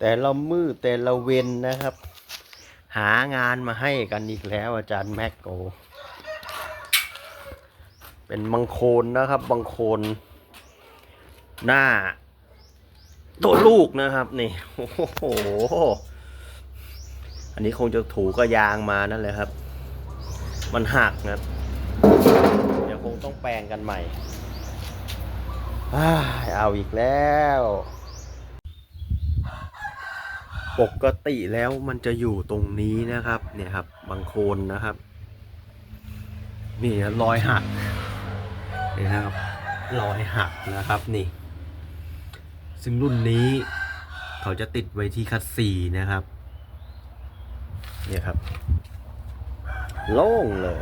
แต่ละมือแต่ละเวนนะครับ หางานมาให้กันอีกแล้วอาจารย์แม็กโก เป็นบางโคนนะครับบางโคน หน้า ตัวลูกนะครับนี่โอ้โหอันนี้คงจะถูกระยางมานั่นแหละครับ มันหักนะครับเดี๋ยวคงต้องแปลงกันใหม่อ้าเอาอีกแล้ว ปกติแล้วมันจะอยู่ตรงนี้นะครับ เนี่ยครับ บางโคนนะครับ นี่รอยหักนี่นะครับรอยหักนะครับนี่ ซึ่งรุ่นนี้เขาจะติดไว้ที่คัดสีนะครับ เนี่ยครับ โล่งเลย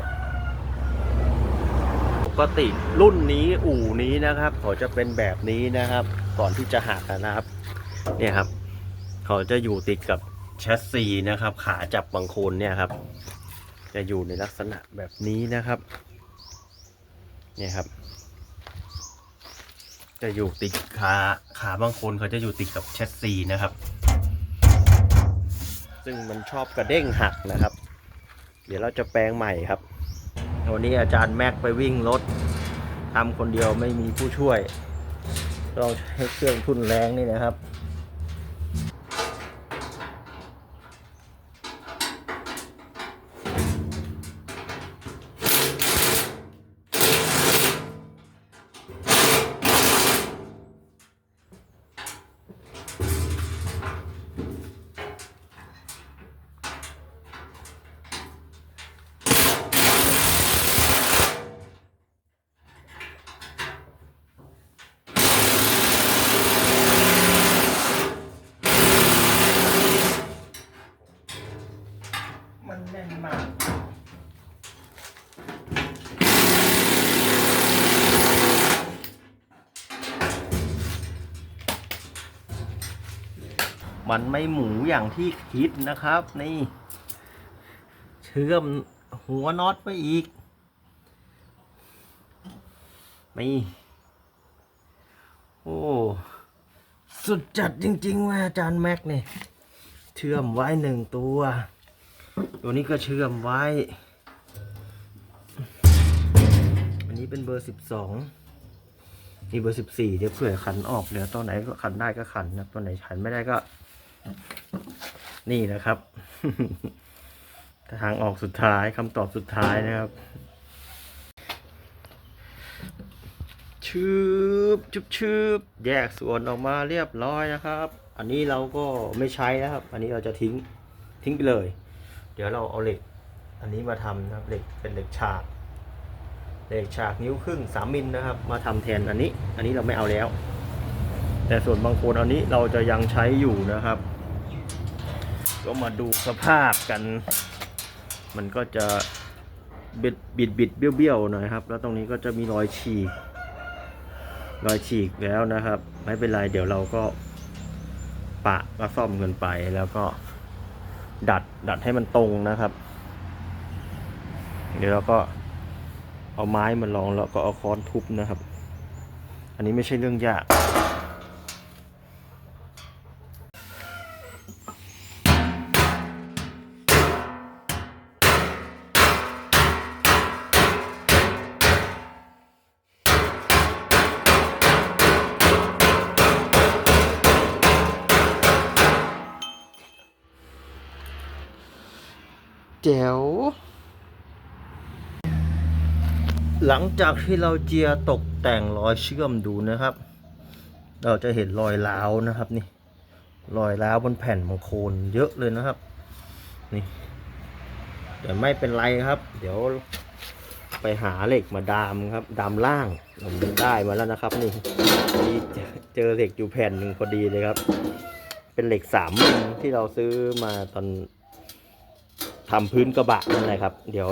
ปกติรุ่นนี้อู่นี้นะครับ เขาจะเป็นแบบนี้นะครับ ก่อนที่จะหักนะครับ เนี่ยครับ เขาจะอยู่ติดกับแชสซีนะครับ ขาจับบางโคนเนี่ยครับ จะอยู่ในลักษณะแบบนี้นะครับเนี่ยครับ จะอยู่ติดขาขาบางคนเขาจะอยู่ติดกับแชสซีนะครับ ซึ่งมันชอบกระเด้งหักนะครับ เดี๋ยวเราจะแปลงใหม่ครับวันนี้อาจารย์แม็กไปวิ่งรถทำคนเดียวไม่มีผู้ช่วย ต้องใช้เครื่องทุ่นแรงนี่นะครับ มันไม่หมูอย่างที่คิดนะครับนี่ เชื่อมหัวน็อตไปอีกนี่โอ้สุดจัดจริงๆว่ะอาจารย์แม็กเนี่ยเชื่อมไว้หนึ่งตัว ตัวนี้ก็เชื่อมไว้ อันนี้เป็นเบอร์สิบสองนี่เบอร์สิบสี่เดี๋ยวเผื่อขันออกเดี๋ยตัวไหนก็ขันได้ก็ขันนะตัวไหนขันไม่ได้ก็ นี่นะครับ ทางออกสุดท้ายคำตอบสุดท้ายนะครับชืบชุบชืบแยกส่วนออกมาเรียบร้อยนะครับ อันนี้เราก็ไม่ใช้นะครับ อันนี้เราจะทิ้งทิ้งไปเลย เดี๋ยวเราเอาเหล็ก อันนี้มาทำนะครับเหล็กเป็นเหล็กฉากเหล็กฉากนิ้วครึ่งสามมิลนะครับ มาทำแทนอันนี้ อันนี้เราไม่เอาแล้ว แต่ส่วนบางคนอันนี้เราจะยังใช้อยู่นะครับ ก็มาดูสภาพกัน มันก็จะบิดบิดบิดเบี้ยวเบี้ยวๆหน่อยครับ แล้วตรงนี้ก็จะมีรอยฉีกรอยฉีกแล้วนะครับ ไม่เป็นไรเดี๋ยวเราก็ปะก็ซ่อมกันไปแล้วก็ดัดดัดให้มันตรงนะครับ เดี๋ยวเราก็เอาไม้มาลองแล้วก็เอาค้อนทุบนะครับ อันนี้ไม่ใช่เรื่องยาก แจ๋ว หลังจากที่เราเจียตกแต่งรอยเชื่อมดูนะครับ เราจะเห็นรอยร้าวนะครับนี่ รอยร้าวบนแผ่นบางโคนเยอะเลยนะครับ นี่แต่ไม่เป็นไรครับ เดี๋ยวไปหาเหล็กมาดามครับ ดามล่างผมได้มาแล้วนะครับ นี่นี่เจอเหล็กอยู่แผ่นหนึ่งพอดีเลยครับ เป็นเหล็กสามมิลที่เราซื้อมาตอน ทำพื้นกระบะนั่นแหละครับ เดี๋ยว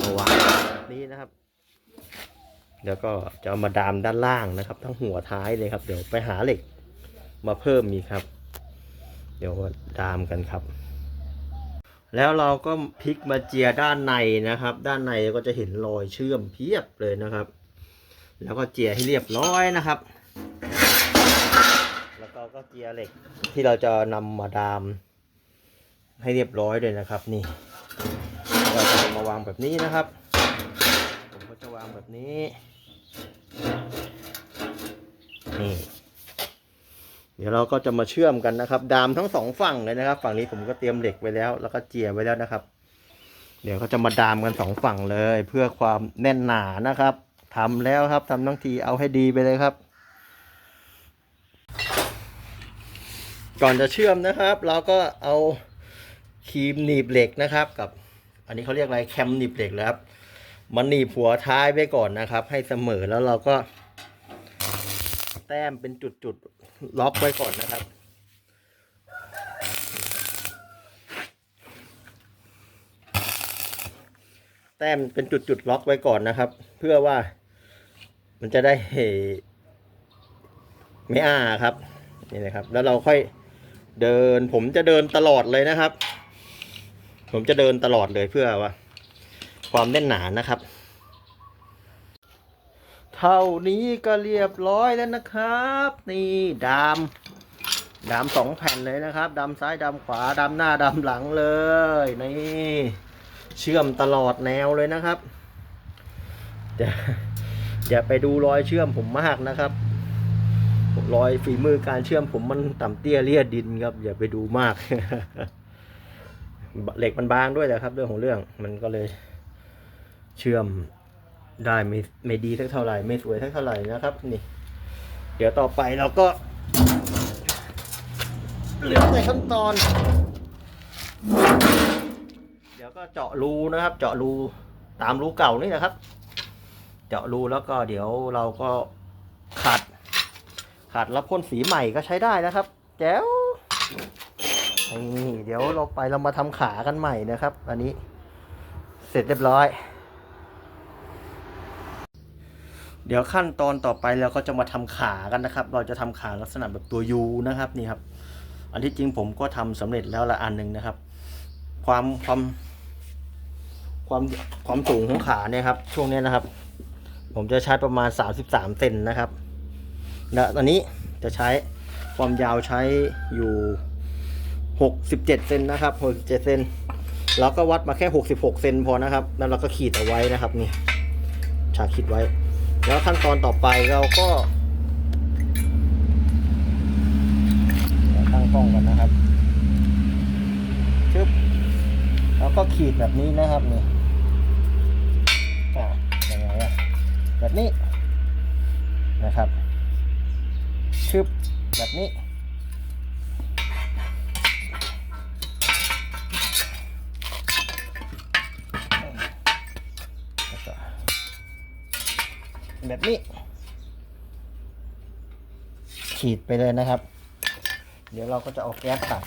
เอาวางแบบนี้นะครับเดี๋ยวก็จะเอามาดามด้านล่างนะครับ ทั้งหัวท้ายเลยครับ เดี๋ยวไปหาเหล็กมาเพิ่มมีครับ เดี๋ยวดามกันครับ แล้วเราก็พลิกมาเจียด้านในนะครับ ด้านในก็จะเห็นรอยเชื่อมเพียบเลยนะครับ แล้วก็เจียให้เรียบร้อยนะครับ แล้วก็เราก็เจียเหล็กที่เราจะนำมาดามให้เรียบร้อยเลยนะครับนี่ามาวางแบบนี้นะครับ ผมก็จะวางแบบนี้นี่เดี๋ยวเราก็จะมาเชื่อมกันนะครับ ดามทั้งสองฝั่งเลยนะครับ ฝั่งนี้ผมก็เตรียมเหล็กไว้แล้ว แล้วก็เจียไว้แล้วนะครับ เดี๋ยวก็จะมาดามกันสองฝั่งเลย เพื่อความแน่นหนานะครับทำแล้วครับทำทั้งทีเอาให้ดีไปเลยครับ ก่อนจะเชื่อมนะครับ เราก็เอาครีมหนีบเหล็กนะครับกับ อันนี้เขาเรียกอะไรแคมหนีบเหล็กแล้วครับมันหนีบหัวท้ายไว้ก่อนนะครับ ให้เสมอแล้วเราก็ แต้มเป็นจุดๆล็อกไว้ก่อนนะครับแต้มเป็นจุดๆล็อกไว้ก่อนนะครับ เพื่อว่ามันจะได้ไม่อ้าครับนี่นะครับ แล้วเราค่อยเดินผมจะเดินตลอดเลยนะครับ ผมจะเดินตลอดเลยเพื่อว่า ความแน่นหนานะครับ เท่านี้ก็เรียบร้อยแล้วนะครับ นี่ดามดามสองแผ่นเลยนะครับดามซ้ายดามขวาดามหน้าดามหลังเลยนี่เชื่อมตลอดแนวเลยนะครับอย่าอย่าไปดูรอยเชื่อมผมมากนะครับรอยฝีมือการเชื่อมผมมันต่ำเตี้ยเลียดินครับ อย่าไปดูมาก เหล็กมันบางด้วยแหละครับ เรื่องของเรื่องมันก็เลยเชื่อมได้ไม่ไม่ดีสักเท่าไหร่ไม่สวยสักเท่าไหร่นะครับ นี่ เดี๋ยวต่อไปเราก็เหลือในขั้นตอน เดี๋ยวก็เจาะรูนะครับ เจาะรูตามรูเก่านี่นะครับ เจาะรูแล้วก็เดี๋ยวเราก็ขัดขัดแล้วพ่นสีใหม่ก็ใช้ได้นะครับ แจ๋ว นี่เดี๋ยวเราไปเรามาทำขากันใหม่นะครับ อันนี้เสร็จเรียบร้อย เดี๋ยวขั้นตอนต่อไปเราก็จะมาทำขากันนะครับ เราจะทำขาลักษณะแบบตัวยูนะครับนี่ครับ อันที่จริงผมก็ทำสำเร็จแล้วละอันหนึ่งนะครับ ความความความความสูงของขาเนี่ยครับ ช่วงนี้นะครับ ผมจะใช้ประมาณ 33เซนนะครับและตอนนี้จะใช้ความยาวใช้อยู่ 67 เซนนะครับ67เซนเราก็วัดมาแค่ 66 เซนพอนะครับ แล้วเราก็ขีดเอาไว้นะครับนี่ฉากขีดไว้ แล้วขั้นตอนต่อไปเราก็ตั้งกล้องกันนะครับชึบแล้วก็ขีดแบบนี้นะครับนี่ยังไงอะแบบนี้นะครับชึบแบบนี้ แล้วก็ แบบนี้ ฉีดไปเลยนะครับ เดี๋ยวเราก็จะเอาแก๊สตัด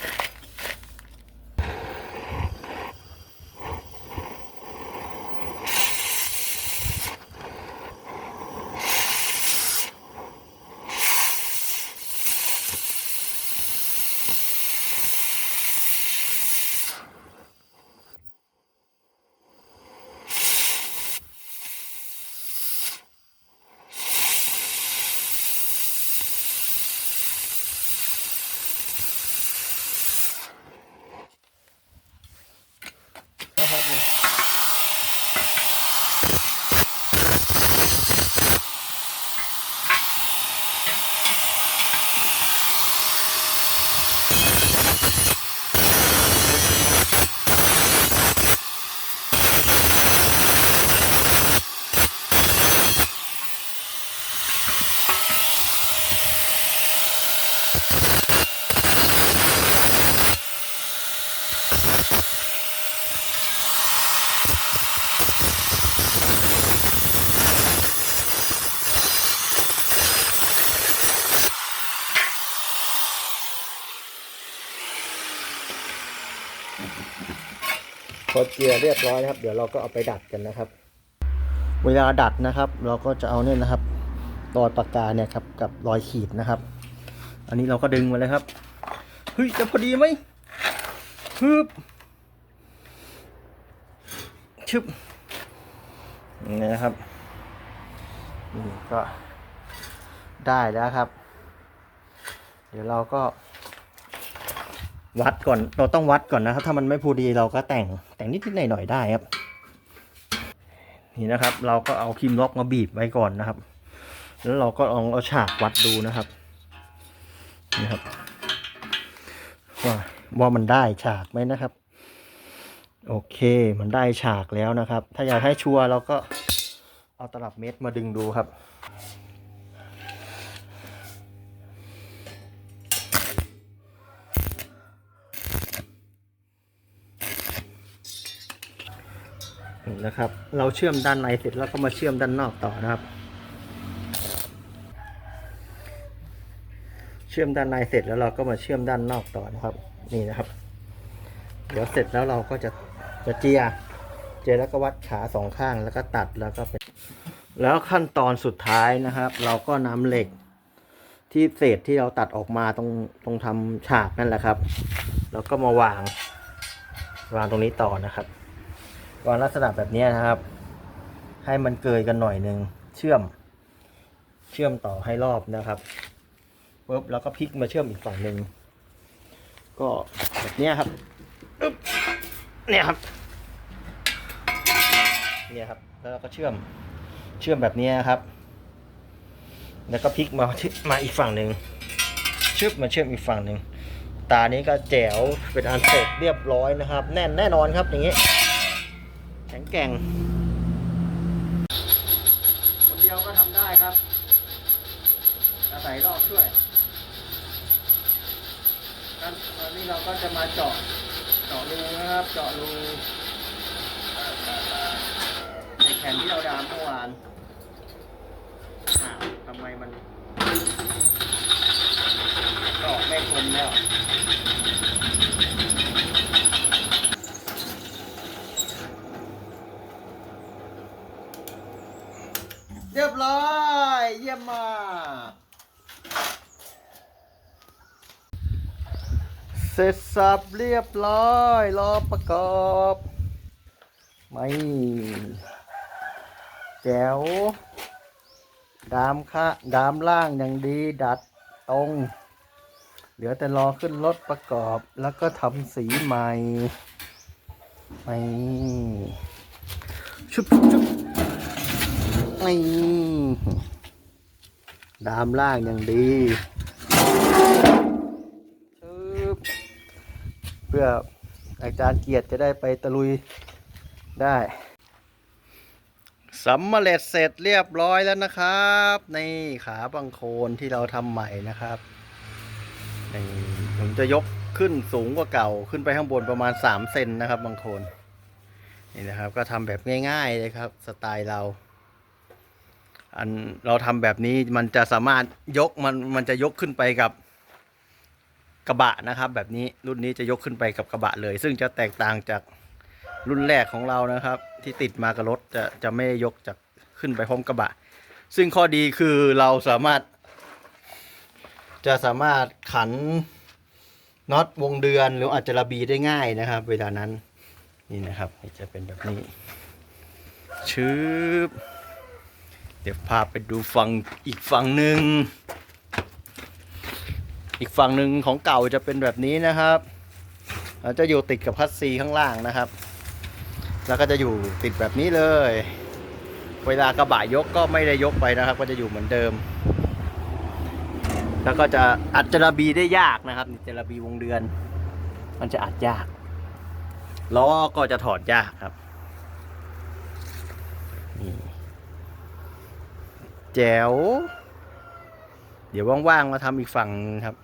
อเจียเรียบร้อยนะครับ เดี๋ยวเราก็เอาไปดัดกันนะครับ เวลาดัดนะครับ เราก็จะเอาเนี่ยนะครับรอยปากกาเนี่ยครับกับรอยขีดนะครับ อันนี้เราก็ดึงมาเลยครับเฮ้ยจะพอดีไหมฮึบชึบนี่นะครับนี่ก็ได้แล้วครับ เดี๋ยวเราก็วัดก่อน เราต้องวัดก่อนนะครับ ถ้ามันไม่พอดีเราก็แต่ง แต่งนิดๆหน่อยๆได้ครับ นี่นะครับ เราก็เอาครีมล็อกมาบีบไว้ก่อนนะครับ แล้วเราก็ลองเอาฉากวัดดูนะครับนี่ครับว่าว่ามันได้ฉากไหมนะครับ โอเคมันได้ฉากแล้วนะครับ ถ้าอยากให้ชัวร์เราก็เอาตลับเมตรมาดึงดูครับ นะครับ เราเชื่อมด้านในเสร็จแล้วก็มาเชื่อมด้านนอกต่อนะครับ เชื่อมด้านในเสร็จแล้วเราก็มาเชื่อมด้านนอกต่อนะครับ นี่นะครับ เดี๋ยวเสร็จแล้วเราก็จะจะเจียเจียแล้วก็วัดขาสองข้างแล้วก็ตัดแล้วก็เป็นแล้วขั้นตอนสุดท้ายนะครับ เราก็นำเหล็กที่เศษที่เราตัดออกมาตรงตรงทำฉากนั่นแหละครับ แล้วก็มาวางวางตรงนี้ต่อนะครับ วางลักษณะแบบนี้นะครับ ให้มันเกยกันหน่อยหนึ่งเชื่อม เชื่อมต่อให้รอบนะครับปุ๊บแล้วก็พลิกมาเชื่อมอีกฝั่งหนึ่งก็แบบนี้ครับอึ๊บเนี่ยครับเนี่ยครับ แล้วเราก็เชื่อมเชื่อมแบบนี้นะครับ แล้วก็พลิกมามาอีกฝั่งหนึ่งชื่อมมาเชื่อมอีกฝั่งหนึ่งตานี้ก็แจ๋วเป็นอันเสร็จเรียบร้อยนะครับ แน่นแน่นอนครับอย่างนี้ แก่ง คนเดียวก็ทำได้ครับ อาศัยรอบช่วยงั้นตอนนี้เราก็จะมาเจาะ เจาะรูนะครับ เจาะรูในแผ่นที่เราดามเมื่อวานอ้าวทำไมมันเจาะไม่คมแล้ว ยบร้อย เยี่ยมมากเสร็จสับเรียบร้อย รอประกอบไม่แจ๋วดามค่ะดามล่างอย่างดีดัดตรง เหลือแต่รอขึ้นรถประกอบแล้วก็ทำสีใหม่ไม่ชุบชุบชุบ นี่ดามล่างอย่างดีเพื่ออาจารย์เกียรติจะได้ไปตะลุยได้สำเร็จเสร็จเรียบร้อยแล้วนะครับนี่ขาบังโคนที่เราทำใหม่นะครับนี่ผมจะยกขึ้นสูงกว่าเก่าขึ้นไปข้างบนประมาณ3เซนนะครับบางโคนนี่นะครับ ก็ทำแบบง่าย ๆ เลยครับ สไตล์เรา อันเราทำแบบนี้มันจะสามารถยกมันมันจะยกขึ้นไปกับกระบะนะครับ แบบนี้รุ่นนี้จะยกขึ้นไปกับกระบะเลย ซึ่งจะแตกต่างจากรุ่นแรกของเรานะครับ ที่ติดมากับรถจะจะไม่ยกจากขึ้นไปพร้อมกระบะ ซึ่งข้อดีคือเราสามารถ จะสามารถขันน็อตวงเดือนหรืออาจจะระบีได้ง่ายนะครับ เวลานั้นนี่นะครับจะเป็นแบบนี้ชืบ เดี๋ยวพาไปดูฝั่งอีกฝั่งหนึ่ง อีกฝั่งหนึ่งของเก่าจะเป็นแบบนี้นะครับจะอยู่ติดกับพัสซีข้างล่างนะครับ แล้วก็จะอยู่ติดแบบนี้เลย เวลากระบะยกก็ไม่ได้ยกไปนะครับ ก็จะอยู่เหมือนเดิม แล้วก็จะอัดจระบีได้ยากนะครับจระบีวงเดือน มันจะอัดยากล้อก็จะถอดยากครับ แจ๋ว เดี๋ยวว่างๆมาทำอีกฝั่งนึงครับ